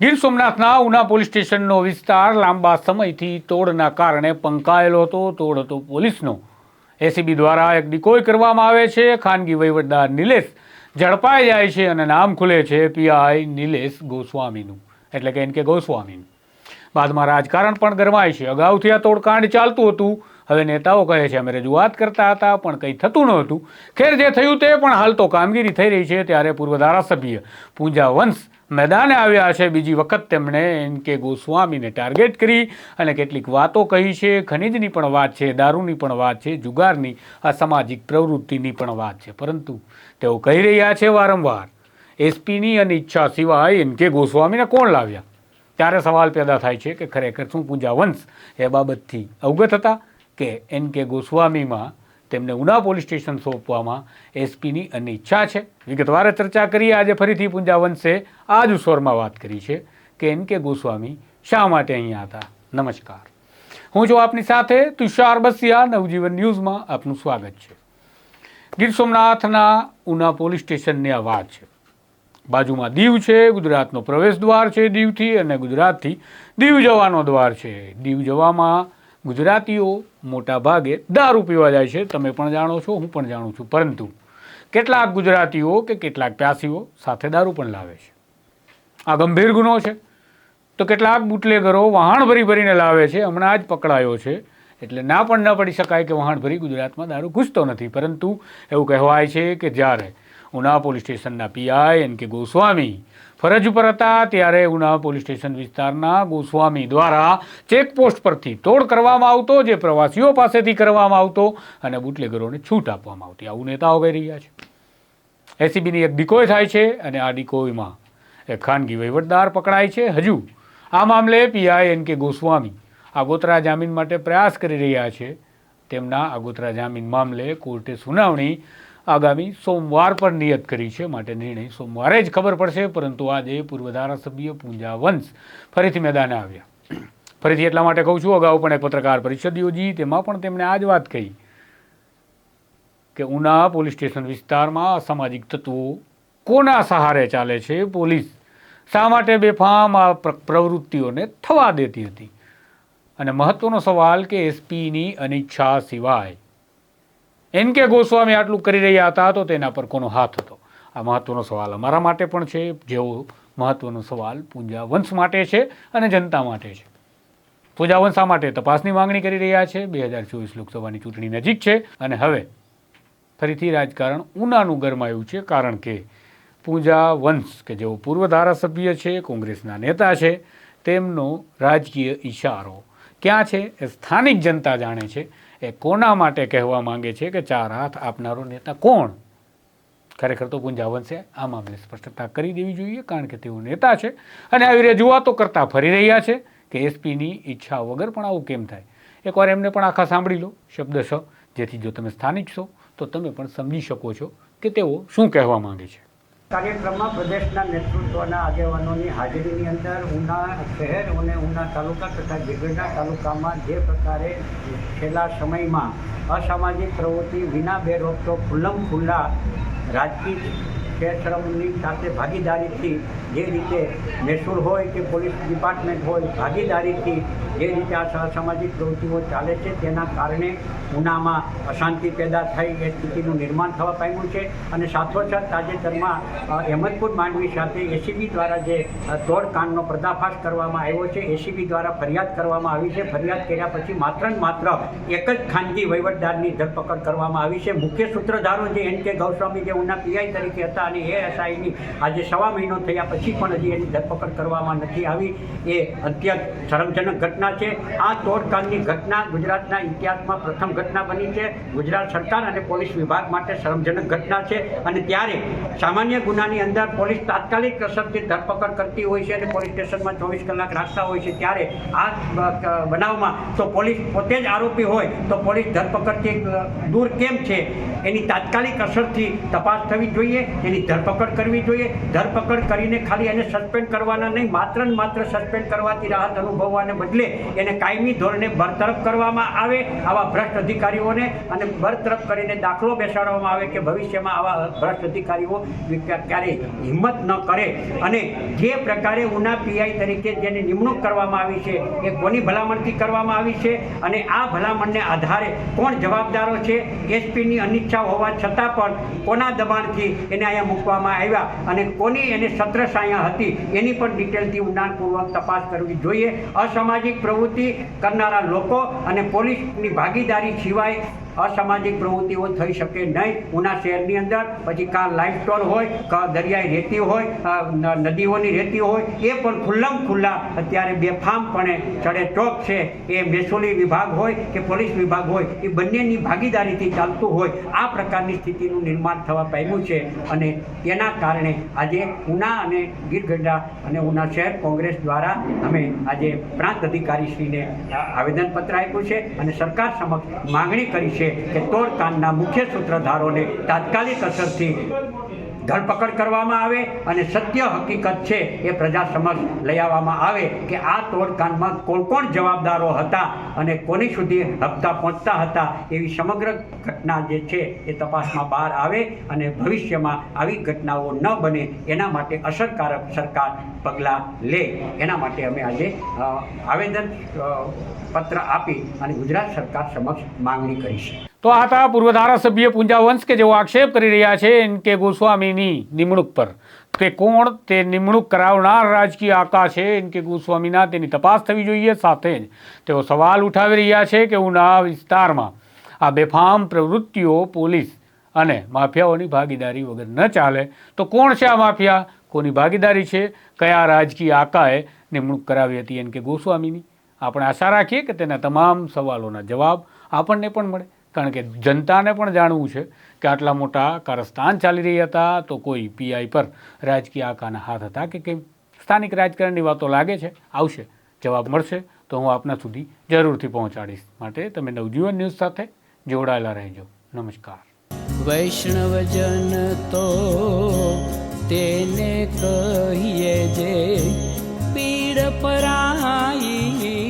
ગીર સોમનાથના ઉના પોલીસ સ્ટેશનનો વિસ્તાર લાંબા સમયથી તોડના કારણે પંકાયેલો હતો. તોડ હતો પોલીસનો. એસીબી દ્વારા એક ડિકોય કરવામાં આવે છે. ખાનગી વહીવટદાર નિલેશ ઝડપાઈ જાય છે અને નામ ખુલે છે પીઆઈ નિલેશ ગોસ્વામીનું. એટલે કે એન કે ગોસ્વામીનું. બાદમાં રાજકારણ પણ ગરમાય છે. અગાઉથી આ તોડકાંડ ચાલતું હતું. હવે નેતાઓ કહે છે, અમે રજૂઆત કરતા હતા, પણ કંઈ થતું નહોતું. ખેર જે થયું તે પણ હાલ તો કામગીરી થઈ રહી છે, ત્યારે પૂર્વ ધારાસભ્ય પૂંજા વંશ મેદાને આવ્યા છે બીજી વખત તેમણે એન કે ગોસ્વામીને ટાર્ગેટ કરી અને કેટલીક વાતો કહી છે. ખનીજની પણ વાત છે, દારૂની પણ વાત છે, જુગારની, અસામાજિક પ્રવૃત્તિની પણ વાત છે. પરંતુ તેઓ કહી રહ્યા છે વારંવાર, એસપીની અનિચ્છા સિવાય એન કે ગોસ્વામીને કોણ લાવ્યા? ત્યારે સવાલ પેદા થાય છે કે ખરેખર શું પૂજા વંશ એ બાબતથી અવગત હતા? કે એન કે ગોસ્વામીમાં તેમને ઉના પોલીસ સ્ટેશન સોંપવામાં એસપીની અનિચ્છા છે. વિગતવાર ચર્ચા કરીએ, આજે ફરીથી પૂંજા વંશે આ જ સ્વરમાં વાત કરી છે કે એન કે ગોસ્વામી શા માટે અહીંયા હતા? નમસ્કાર. હું છું આપની સાથે તુષાર બસિયા, નવજીવન ન્યૂઝમાં આપનું સ્વાગત છે. ગીર સોમનાથના ઉના પોલીસ સ્ટેશનની આ વાત છે. બાજુમાં દીવ છે, ગુજરાતનો પ્રવેશ દ્વાર છે દીવથી અને ગુજરાતથી દીવ જવાનો દ્વાર છે. દીવ જવામાં ગુજરાતીઓ મોટા ભાગે દારૂ પીવા જાય છે. તમે પણ જાણો છો, હું પણ જાણું છું. પરંતુ કેટલાક ગુજરાતીઓ કે કેટલાક પ્યાસીઓ સાથે દારૂ પણ લાવે છે. આ ગંભીર ગુનો છે. તો કેટલાક બુટલેગરો વહાણ ભરી ભરીને લાવે છે. હમણાં જ પકડાયો છે. એટલે ના પણ ન પડી શકાય કે વહાણ ભરી ગુજરાતમાં દારૂ ઘૂસતો નથી. પરંતુ એવું કહેવાય છે કે જ્યારે ઉના પોલીસ સ્ટેશનના પીઆઈ એન કે ગોસ્વામી. ફરજ ઉપર હતા ત્યારે ઉના પોલીસ સ્ટેશન વિસ્તારના ગોસ્વામી દ્વારા ચેકપોસ્ટ પરથી તોડ કરવામાં આવતો, જે પ્રવાસીઓ પાસેથી કરવામાં આવતો અને બુટલેગરોને છૂટ આપવામાં આવતી. આવું નેતાઓ કહી રહ્યા છે. એસીબીની એક ડિકોય થાય છે અને આ ડિકોયમાં એક ખાનગી વહીવટદાર પકડાય છે. હજુ આ મામલે પીઆઈ એન કે ગોસ્વામી આગોતરા જામીન માટે પ્રયાસ કરી રહ્યા છે. તેમના આગોતરા જામીન મામલે કોર્ટે સુનાવણી આગામી સોમવાર પર નિયત કરી છે માટે નિર્ણય. સોમવારે જ ખબર પડશે, પરંતુ આજે પૂર્વ ધારાસભ્ય પૂંજા વંશ ફરીથી મેદાને આવ્યા. ફરીથી એટલા માટે કહું છું, અગાઉ પણ એક પત્રકાર પરિષદ યોજી, તેમાં પણ તેમણે આ જ વાત કહી કે ઉના પોલીસ સ્ટેશન વિસ્તારમાં અસામાજિક તત્વો કોના સહારે ચાલે છે પોલીસ? શા માટે બેફામ આ પ્ર- પ્રવૃત્તિઓને થવા દેતી હતી? અને મહત્વનો સવાલ કે એસપીની અનિચ્છા સિવાય એન કે ગોસ્વામી આટલું કરી રહ્યા હતા તો તેના પર કોનો હાથ હતો? આ મહત્વનો સવાલ અમારા માટે પણ છે, જેવો મહત્વનો સવાલ પૂજા વંશ માટે છે અને જનતા માટે છે. પૂજા વંશ આ માટે તપાસની માંગણી કરી રહ્યા છે? બે હજાર ચોવીસ લોકસભાની ચૂંટણી નજીક છે અને હવે ફરીથી રાજકારણ ઉનાનું ગરમાયું છે કારણ કે પૂજા વંશ, કે જેઓ પૂર્વ ધારાસભ્ય છે, કોંગ્રેસના નેતા છે, તેમનો રાજકીય ઇશારો ક્યાં છે એ સ્થાનિક જનતા જાણે છે એ કોના માટે કહેવા માંગે છે કે ચાર હાથ આપનારો નેતા કોણ? ખરેખર તો પૂંજા વંશે આ મામલે સ્પષ્ટતા કરી દેવી જોઈએ કારણ કે તેઓ નેતા છે. અને આવી રજૂઆતો કરતા ફરી રહ્યા છે કે એસપીની ઈચ્છા વગર પણ આવું કેમ થાય? એકવાર એમને પણ આખા સાંભળી લો. શબ્દશ જેથી જો તમે સ્થાનિક છો, તો તમે પણ સમજી શકો છો કે તેઓ શું કહેવા માંગે છે. કાર્યક્રમમાં પ્રદેશના નેતૃત્વના આગેવાનોની હાજરીની અંદર ઉના શહેર અને ઉના તાલુકા તથા ગીરગઢડા તાલુકામાં જે પ્રકારે છેલ્લા સમયમાં અસામાજિક પ્રવૃત્તિ વિના બે રોકટોક ખુલ્લમ ખુલ્લા રાજકીય ક્ષેત્રની સાથે ભાગીદારીથી જે રીતે મહેસૂલ હોય કે પોલીસ ડિપાર્ટમેન્ટ હોય, ભાગીદારીથી જે રીતે આ અસામાજિક પ્રવૃત્તિઓ ચાલે છે, તેના કારણે ઉનામાં અશાંતિ પેદા થઈ એ સ્થિતિનું નિર્માણ થવા પામ્યું છે. અને સાથોસાથ તાજેતરમાં અહેમદપુર માંડવી સાથે એસીબી દ્વારા જે તોડકાંડનો પર્દાફાશ કરવામાં આવ્યો છે, એસીબી દ્વારા ફરિયાદ કરવામાં આવી છે. ફરિયાદ કર્યા પછી માત્ર ને માત્ર એક જ ખાનગી વહીવટદારની ધરપકડ કરવામાં આવી છે. મુખ્ય સૂત્રધારો જે એન કે ગૌસ્વામી જે ઉના પીઆઈ તરીકે હતા અને એ આજે સવા મહિનો થયા પછી પણ હજી એની ધરપકડ કરવામાં નથી આવી. એ અત્યંત શરમજનક ઘટના છે. આ તોડકાંડની ઘટના ગુજરાતના ઇતિહાસમાં પ્રથમ ઘટના બની છે. ગુજરાત સરકાર અને પોલીસ વિભાગ માટે શરમજનક ઘટના છે અને ત્યારે સામાન્ય ગુનાની અંદર પોલીસ તાત્કાલિક અસરથી ધરપકડ કરતી હોય છે અને પોલીસ સ્ટેશનમાં ચોવીસ કલાક રાખતા હોય છે. ત્યારે આ બનાવમાં તો પોલીસ પોતે જ આરોપી હોય તો પોલીસ ધરપકડથી દૂર કેમ છે? એની તાત્કાલિક અસરથી તપાસ થવી જોઈએ. એની એની ધરપકડ કરવી જોઈએ. ધરપકડ કરીને ખાલી એને સસ્પેન્ડ કરવાના નહીં, માત્ર ને માત્ર સસ્પેન્ડ કરવાથી રાહત અનુભવવાને બદલે એને કાયમી ધોરણે બરતરફ કરવામાં આવે આવા ભ્રષ્ટ અધિકારીઓને અને બરતરફ કરીને દાખલો બેસાડવામાં આવે કે ભવિષ્યમાં આવા ભ્રષ્ટ અધિકારીઓ ક્યારેય હિંમત ન કરે. અને જે પ્રકારે ઉના પીઆઈ તરીકે જેની નિમણૂક કરવામાં આવી છે, એ કોની ભલામણથી કરવામાં આવી છે અને આ ભલામણને આધારે કોણ જવાબદારો છે એસપીની અનિચ્છા હોવા છતાં પણ કોના દબાણથી એને અહીંયા મૂકવામાં આવ્યા અને કોની એને છત્રછાયા હતી એની પણ ડિટેલથી ઊંડાણપૂર્વક તપાસ કરવી જોઈએ. અસામાજિક પ્રવૃત્તિ કરનારા લોકો અને પોલીસની ભાગીદારી સિવાય અસામાજિક પ્રવૃત્તિઓ થઈ શકે નહીં. ઉના શહેરની અંદર પછી કાં લાઇફ સ્ટોર હોય, કાં દરિયાઈ રેતી હોય નદીઓની રેતી હોય, એ પણ ખુલ્લમ ખુલ્લા અત્યારે બેફામપણે ચડે ચોક છે. એ મહેસૂલી વિભાગ હોય કે પોલીસ વિભાગ હોય, એ બંનેની ભાગીદારીથી ચાલતું હોય, આ પ્રકારની સ્થિતિનું નિર્માણ થવા પામ્યું છે અને તેના કારણે આજે ઉના અને ગીરગઢડા અને ઉના શહેર કોંગ્રેસ દ્વારા અમે આજે પ્રાંત અધિકારીશ્રીને આવેદનપત્ર આપ્યું છે અને સરકાર સમક્ષ માગણી કરી છે કે તોડકાંડના મુખ્ય સૂત્રધારોને તાત્કાલિક અસરથી ધરપકડ કરવામાં આવે અને સત્ય હકીકત છે એ પ્રજા સમક્ષ લઈ આવવામાં આવે કે આ તોડકાંડમાં કોણ કોણ જવાબદારો હતા અને કોની સુધી હપ્તા પહોંચતા હતા એવી સમગ્ર ઘટના જે છે એ તપાસમાં બહાર આવે અને ભવિષ્યમાં આવી ઘટનાઓ ન બને એના માટે અસરકારક સરકાર પગલાં લે. એના માટે અમે આજે આવેદન પત્ર આપી અને ગુજરાત સરકાર સમક્ષ માંગણી કરી તો આ હતા પૂર્વ ધારાસભ્ય પૂંજા વંશ કે જેઓ આક્ષેપ કરી રહ્યા છે એન કે ગોસ્વામીની નિમણૂક પર. તે કોણ? તે નિમણૂક કરાવનાર રાજકીય આકા છે. એન કે ગોસ્વામીના તેની તપાસ થવી જોઈએ સાથે જ તેઓ સવાલ ઉઠાવી રહ્યા છે કે ઉના વિસ્તારમાં આ બેફામ પ્રવૃત્તિઓ પોલીસ અને માફિયાઓની ભાગીદારી વગર ન ચાલે તો કોણ છે આ માફિયા? કોની ભાગીદારી છે? કયા રાજકીય આકાએ નિમણૂક કરાવી હતી એન કે ગોસ્વામીની? આપણે આશા રાખીએ કે તેના તમામ સવાલોના જવાબ આપણને પણ મળે. કારણ કે જનતાને પણ જાણવું છે કે આટલા મોટા કારસ્તાન ચાલી રહ્યા હતા તો કોઈ પીઆઈ પર રાજકીય આકાના હાથ હતા કે કેમ સ્થાનિક રાજકારણની વાતો લાગે છે? આવશે. જવાબ મળશે. તો હું આપના સુધી જરૂરથી પહોંચાડીશ. માટે તમે નવજીવન ન્યૂઝ સાથે જોડાયેલા રહેજો. નમસ્કાર. વૈષ્ણવજન તો તેને કહીએ જે પીડ પરાઈ